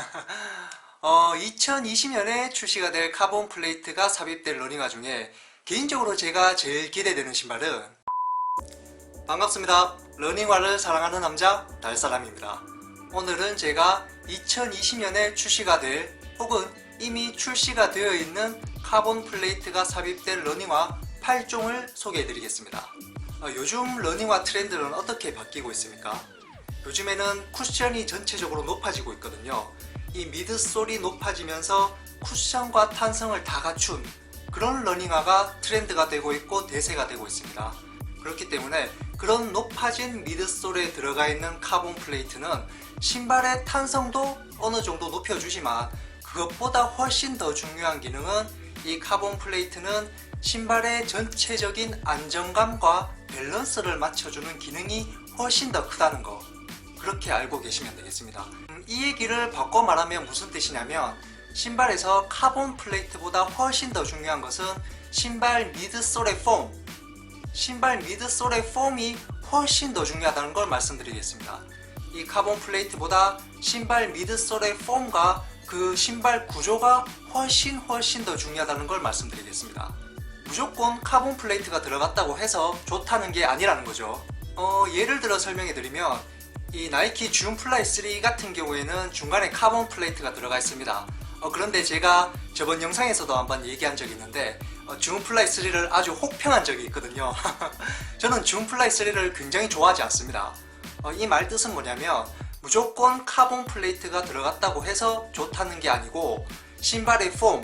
어, 2020년에 출시가 될 카본 플레이트가 삽입될 러닝화 중에 개인적으로 제가 제일 기대되는 신발은 반갑습니다. 러닝화를 사랑하는 남자 달사람입니다. 오늘은 제가 2020년에 출시가 될 혹은 이미 출시가 되어 있는 카본 플레이트가 삽입될 러닝화 8종을 소개해 드리겠습니다. 어, 요즘 러닝화 트렌드는 어떻게 바뀌고 있습니까? 요즘에는 쿠션이 전체적으로 높아지고 있거든요. 이 미드솔이 높아지면서 쿠션과 탄성을 다 갖춘 그런 러닝화가 트렌드가 되고 있고 대세가 되고 있습니다. 그렇기 때문에 그런 높아진 미드솔에 들어가 있는 카본 플레이트는 신발의 탄성도 어느 정도 높여주지만 그것보다 훨씬 더 중요한 기능은 이 카본 플레이트는 신발의 전체적인 안정감과 밸런스를 맞춰주는 기능이 훨씬 더 크다는 거 그렇게 알고 계시면 되겠습니다. 음, 이 얘기를 바꿔 말하면 무슨 뜻이냐면 신발에서 카본 플레이트보다 훨씬 더 중요한 것은 신발 미드솔의 폼 신발 미드솔의 폼이 훨씬 더 중요하다는 걸 말씀드리겠습니다. 이 카본 플레이트보다 신발 미드솔의 폼과 그 신발 구조가 훨씬 훨씬 더 중요하다는 걸 말씀드리겠습니다. 무조건 카본 플레이트가 들어갔다고 해서 좋다는 게 아니라는 거죠. 어, 예를 들어 설명해 드리면 이 나이키 준 플라이 3 같은 경우에는 중간에 카본 플레이트가 들어가 있습니다. 어, 그런데 제가 저번 영상에서도 한번 얘기한 적이 있는데 어, 준 플라이 3를 아주 혹평한 적이 있거든요. 저는 준 플라이 3를 굉장히 좋아하지 않습니다. 어, 이말 뜻은 뭐냐면 무조건 카본 플레이트가 들어갔다고 해서 좋다는 게 아니고 신발의 폼,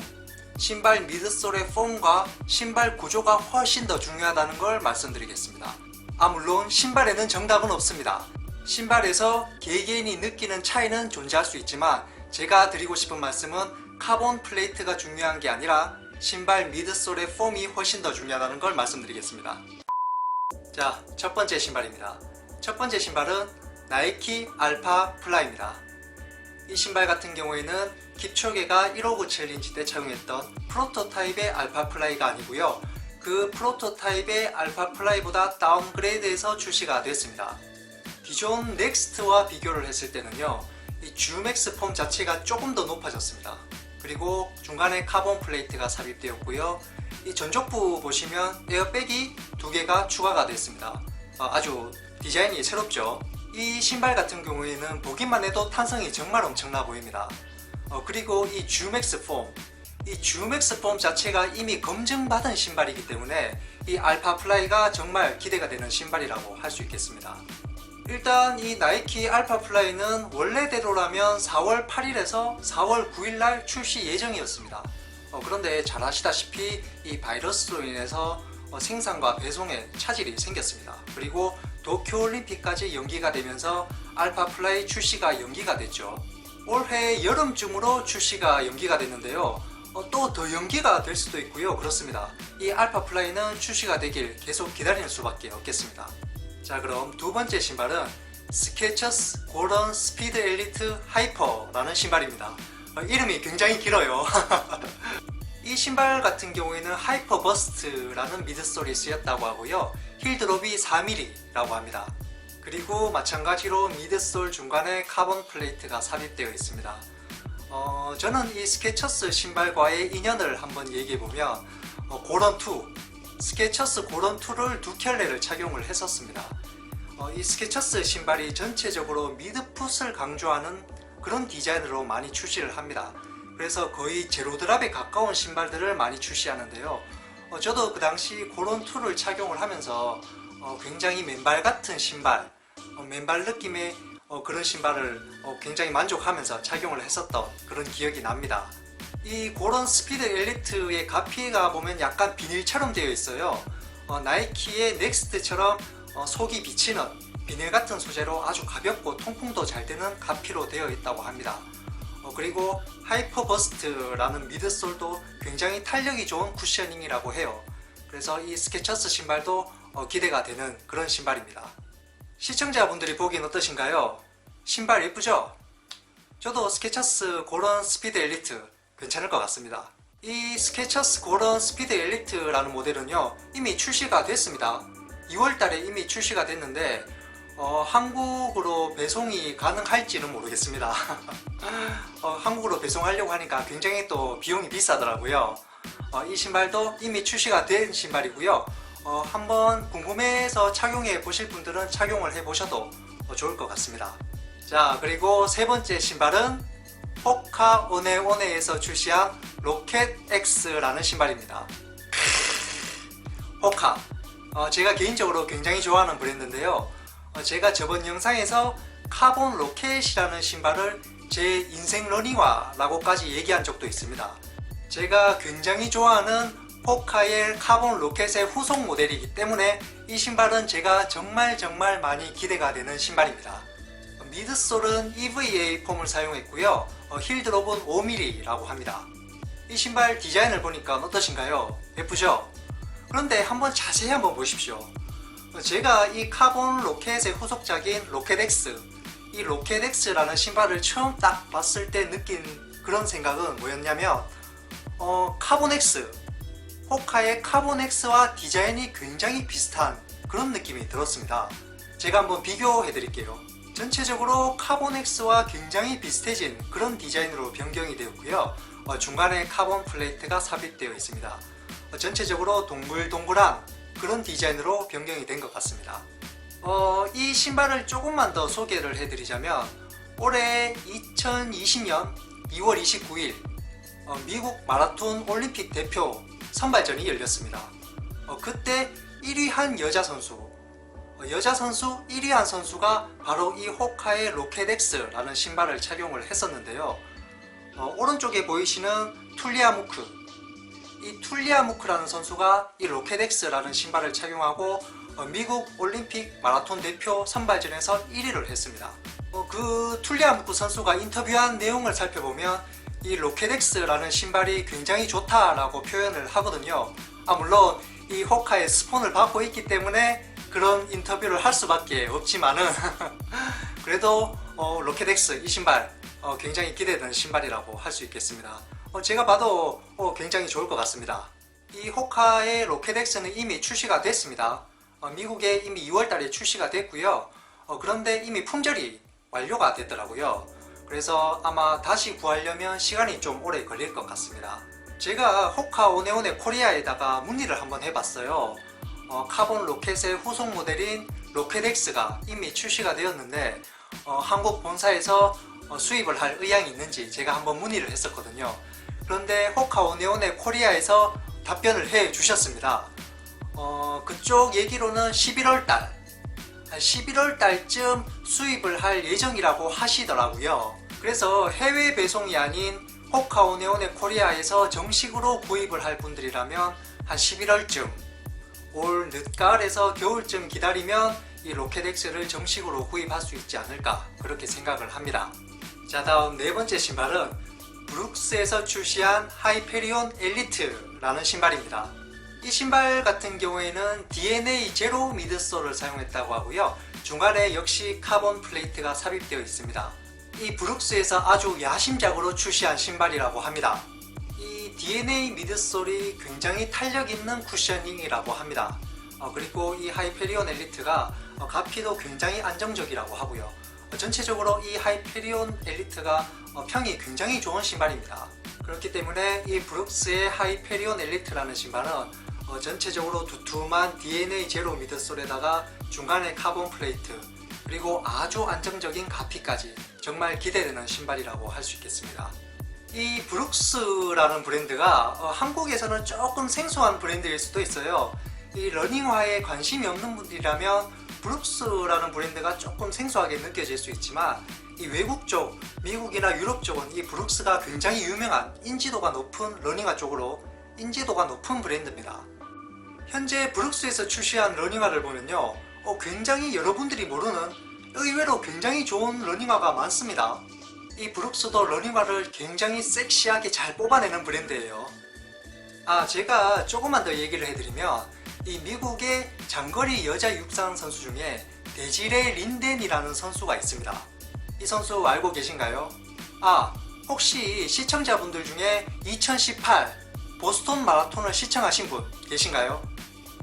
신발 미드솔의 폼과 신발 구조가 훨씬 더 중요하다는 걸 말씀드리겠습니다. 아 물론 신발에는 정답은 없습니다. 신발에서 개개인이 느끼는 차이는 존재할 수 있지만 제가 드리고 싶은 말씀은 카본 플레이트가 중요한 게 아니라 신발 미드솔의 폼이 훨씬 더 중요하다는 걸 말씀드리겠습니다. 자, 첫 번째 신발입니다. 첫 번째 신발은 나이키 알파 플라이입니다. 이 신발 같은 경우에는 킵초게가 159 챌린지 때 착용했던 프로토타입의 알파 플라이가 아니고요. 그 프로토타입의 알파 플라이보다 다운그레이드해서 출시가 됐습니다. 기존 넥스트와 비교를 했을 때는요. 이 주맥스 폼 자체가 조금 더 높아졌습니다. 그리고 중간에 카본 플레이트가 삽입되었고요. 이 전족부 보시면 에어백이 두 개가 추가가 됐습니다. 어, 아주 디자인이 새롭죠. 이 신발 같은 경우에는 보기만 해도 탄성이 정말 엄청나 보입니다. 어, 그리고 이 주맥스 폼, 이 주맥스 폼 자체가 이미 검증받은 신발이기 때문에 이 알파 플라이가 정말 기대가 되는 신발이라고 할 수 있겠습니다. 일단 이 나이키 알파 플라이는 원래대로라면 4월 8일에서 4월 9일 날 출시 예정이었습니다. 어, 그런데 잘 아시다시피 이 바이러스로 인해서 어, 생산과 배송에 차질이 생겼습니다. 그리고 도쿄올림픽까지 연기가 되면서 알파 플라이 출시가 연기가 됐죠. 올해 여름쯤으로 출시가 연기가 됐는데요. 어, 또더 연기가 될 수도 있고요. 그렇습니다. 이 알파 플라이는 출시가 되길 계속 기다리는 수밖에 없겠습니다. 자 그럼 두 번째 신발은 스케쳐스 고런 스피드 엘리트 하이퍼라는 신발입니다. 어, 이름이 굉장히 길어요. 이 신발 같은 경우에는 하이퍼 버스트라는 미드솔이 쓰였다고 하고요. 힐 드롭이 4mm라고 합니다. 그리고 마찬가지로 미드솔 중간에 카본 플레이트가 삽입되어 있습니다. 어, 저는 이 스케쳐스 신발과의 인연을 한번 얘기해 보면 어, 고런2 스케쳐스 고런2를 두 켤레를 착용을 했었습니다. 어, 이 스케쳐스 신발이 전체적으로 미드풋을 강조하는 그런 디자인으로 많이 출시를 합니다. 그래서 거의 제로 드랍에 가까운 신발들을 많이 출시하는데요. 어, 저도 그 당시 고런2를 착용을 하면서 어, 굉장히 맨발 같은 신발, 어, 맨발 느낌의 어, 그런 신발을 어, 굉장히 만족하면서 착용을 했었던 그런 기억이 납니다. 이 고런 스피드 엘리트의 가피가 보면 약간 비닐처럼 되어 있어요. 어, 나이키의 넥스트처럼 어, 속이 비치는 비닐 같은 소재로 아주 가볍고 통풍도 잘 되는 가피로 되어 있다고 합니다. 어, 그리고 하이퍼 버스트라는 미드솔도 굉장히 탄력이 좋은 쿠셔닝이라고 해요. 그래서 이 스케쳐스 신발도 어, 기대가 되는 그런 신발입니다. 시청자분들이 보기엔 어떠신가요? 신발 예쁘죠? 저도 스케쳐스 고런 스피드 엘리트 괜찮을 것 같습니다. 이 스케쳐스 고런 스피드 엘리트라는 모델은요 이미 출시가 됐습니다. 2월달에 이미 출시가 됐는데 어, 한국으로 배송이 가능할지는 모르겠습니다. 어, 한국으로 배송하려고 하니까 굉장히 또 비용이 비싸더라고요. 어, 이 신발도 이미 출시가 된 신발이고요. 어, 한번 궁금해서 착용해 보실 분들은 착용을 해 보셔도 어, 좋을 것 같습니다. 자, 그리고 세 번째 신발은 포카 오네오네에서 출시한 로켓 X라는 신발입니다. 포카. 어, 제가 개인적으로 굉장히 좋아하는 브랜드인데요. 어, 제가 저번 영상에서 카본 로켓이라는 신발을 제 인생 러닝화라고까지 얘기한 적도 있습니다. 제가 굉장히 좋아하는 포카엘 카본 로켓의 후속 모델이기 때문에 이 신발은 제가 정말 정말 많이 기대가 되는 신발입니다. 미드솔은 EVA 폼을 사용했고요. 어, 힐드롭은 5mm라고 합니다. 이 신발 디자인을 보니까 어떠신가요? 예쁘죠? 그런데 한번 자세히 한번 보십시오. 어, 제가 이 카본 로켓의 후속작인 로켓X, 이 로켓X라는 신발을 처음 딱 봤을 때 느낀 그런 생각은 뭐였냐면, 어, 카본X, 호카의 카본X와 디자인이 굉장히 비슷한 그런 느낌이 들었습니다. 제가 한번 비교해 드릴게요. 전체적으로 카본X와 굉장히 비슷해진 그런 디자인으로 변경이 되었고요. 어, 중간에 카본 플레이트가 삽입되어 있습니다. 어, 전체적으로 동글동글한 그런 디자인으로 변경이 된 것 같습니다. 어, 이 신발을 조금만 더 소개를 해드리자면 올해 2020년 2월 29일 어, 미국 마라톤 올림픽 대표 선발전이 열렸습니다. 어, 그때 1위 한 여자 선수, 어, 여자 선수 1위 한 선수가 바로 이 호카의 로켓X라는 신발을 착용을 했었는데요. 어, 오른쪽에 보이시는 툴리아무크, 이 툴리아무크라는 선수가 이 로켓X라는 신발을 착용하고 어, 미국 올림픽 마라톤 대표 선발전에서 1위를 했습니다. 어, 그 툴리아무크 선수가 인터뷰한 내용을 살펴보면 이 로켓X라는 신발이 굉장히 좋다라고 표현을 하거든요. 아 물론 이 호카의 스폰을 받고 있기 때문에 그런 인터뷰를 할 수밖에 없지만은 그래도 어, 로켓X 이 신발 어, 굉장히 기대되는 신발이라고 할 수 있겠습니다. 어, 제가 봐도 어, 굉장히 좋을 것 같습니다. 이 호카의 로켓X는 이미 출시가 됐습니다. 어, 미국에 이미 2월달에 출시가 됐고요. 어, 그런데 이미 품절이 완료가 됐더라고요. 그래서 아마 다시 구하려면 시간이 좀 오래 걸릴 것 같습니다. 제가 호카 오네오네 코리아에다가 문의를 한번 해봤어요. 어, 카본 로켓의 후속 모델인 로켓X가 이미 출시가 되었는데 어, 한국 본사에서 어, 수입을 할 의향이 있는지 제가 한번 문의를 했었거든요. 그런데 호카 오네오네 코리아에서 답변을 해 주셨습니다. 어, 그쪽 얘기로는 11월 달, 한 11월 달쯤 수입을 할 예정이라고 하시더라고요. 그래서 해외 배송이 아닌 호카오네오네 코리아에서 정식으로 구입을 할 분들이라면 한 11월쯤 올 늦가을에서 겨울쯤 기다리면 이 로켓X를 정식으로 구입할 수 있지 않을까 그렇게 생각을 합니다. 자 다음 네 번째 신발은 브룩스에서 출시한 하이페리온 엘리트라는 신발입니다. 이 신발 같은 경우에는 DNA 제로 미드솔을 사용했다고 하고요. 중간에 역시 카본 플레이트가 삽입되어 있습니다. 이 브룩스에서 아주 야심작으로 출시한 신발이라고 합니다. 이 DNA 미드솔이 굉장히 탄력 있는 쿠셔닝이라고 합니다. 어, 그리고 이 하이페리온 엘리트가 어, 가피도 굉장히 안정적이라고 하고요. 어, 전체적으로 이 하이페리온 엘리트가 어, 평이 굉장히 좋은 신발입니다. 그렇기 때문에 이 브룩스의 하이페리온 엘리트라는 신발은 어, 전체적으로 두툼한 DNA 제로 미드솔에다가 중간에 카본 플레이트 그리고 아주 안정적인 가피까지 정말 기대되는 신발이라고 할 수 있겠습니다. 이 브룩스라는 브랜드가 어, 한국에서는 조금 생소한 브랜드일 수도 있어요. 이 러닝화에 관심이 없는 분들이라면 브룩스라는 브랜드가 조금 생소하게 느껴질 수 있지만 이 외국 쪽, 미국이나 유럽 쪽은 이 브룩스가 굉장히 유명한 인지도가 높은 러닝화 쪽으로 인지도가 높은 브랜드입니다. 현재 브룩스에서 출시한 러닝화를 보면요. 어, 굉장히 여러분들이 모르는 의외로 굉장히 좋은 러닝화가 많습니다. 이 브룩스도 러닝화를 굉장히 섹시하게 잘 뽑아내는 브랜드예요. 아, 제가 조금만 더 얘기를 해드리면 이 미국의 장거리 여자 육상 선수 중에 데지레 린덴이라는 선수가 있습니다. 이 선수 알고 계신가요? 아, 혹시 시청자분들 중에 2018 보스턴 마라톤을 시청하신 분 계신가요?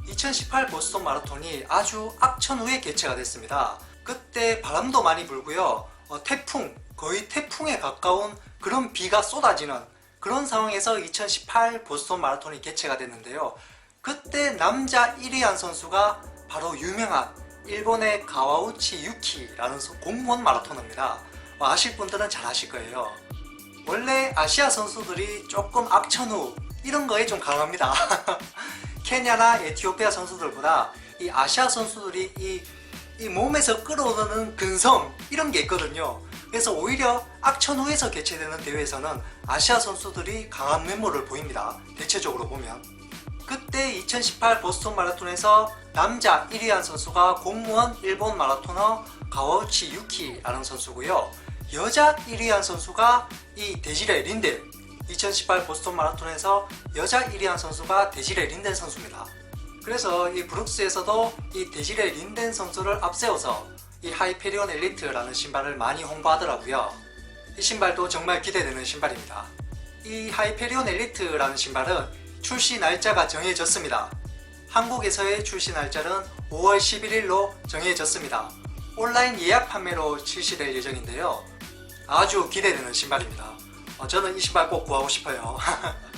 2018 보스턴 마라톤이 아주 악천 후에 개최가 됐습니다. 그때 바람도 많이 불고요. 어, 태풍, 거의 태풍에 가까운 그런 비가 쏟아지는 그런 상황에서 2018 보스턴 마라톤이 개최가 됐는데요. 그때 남자 1위한 선수가 바로 유명한 일본의 가와우치 유키라는 소- 공무원 마라토너입니다. 어, 아실 분들은 잘 아실 거예요. 원래 아시아 선수들이 조금 악천후 이런 거에 좀 강합니다. 케냐나 에티오피아 선수들보다 이 아시아 선수들이 이, 이 몸에서 끌어오는 근성 이런 게 있거든요. 그래서 오히려 악천 후에서 개최되는 대회에서는 아시아 선수들이 강한 면모를 보입니다. 대체적으로 보면. 그때 2018 보스턴 마라톤에서 남자 1위한 선수가 공무원 일본 마라토너 가와우치 유키라는 선수고요. 여자 1위한 선수가 이 데지레 린덴 2018 보스턴 마라톤에서 여자 1위한 선수가 데지레 린덴 선수입니다. 그래서 이 브룩스에서도 이 데지레 린덴 선수를 앞세워서 이 하이페리온 엘리트라는 신발을 많이 홍보하더라고요. 이 신발도 정말 기대되는 신발입니다. 이 하이페리온 엘리트라는 신발은 출시 날짜가 정해졌습니다. 한국에서의 출시 날짜는 5월 11일로 정해졌습니다. 온라인 예약 판매로 출시될 예정인데요. 아주 기대되는 신발입니다. 어, 저는 이 신발 꼭 구하고 싶어요.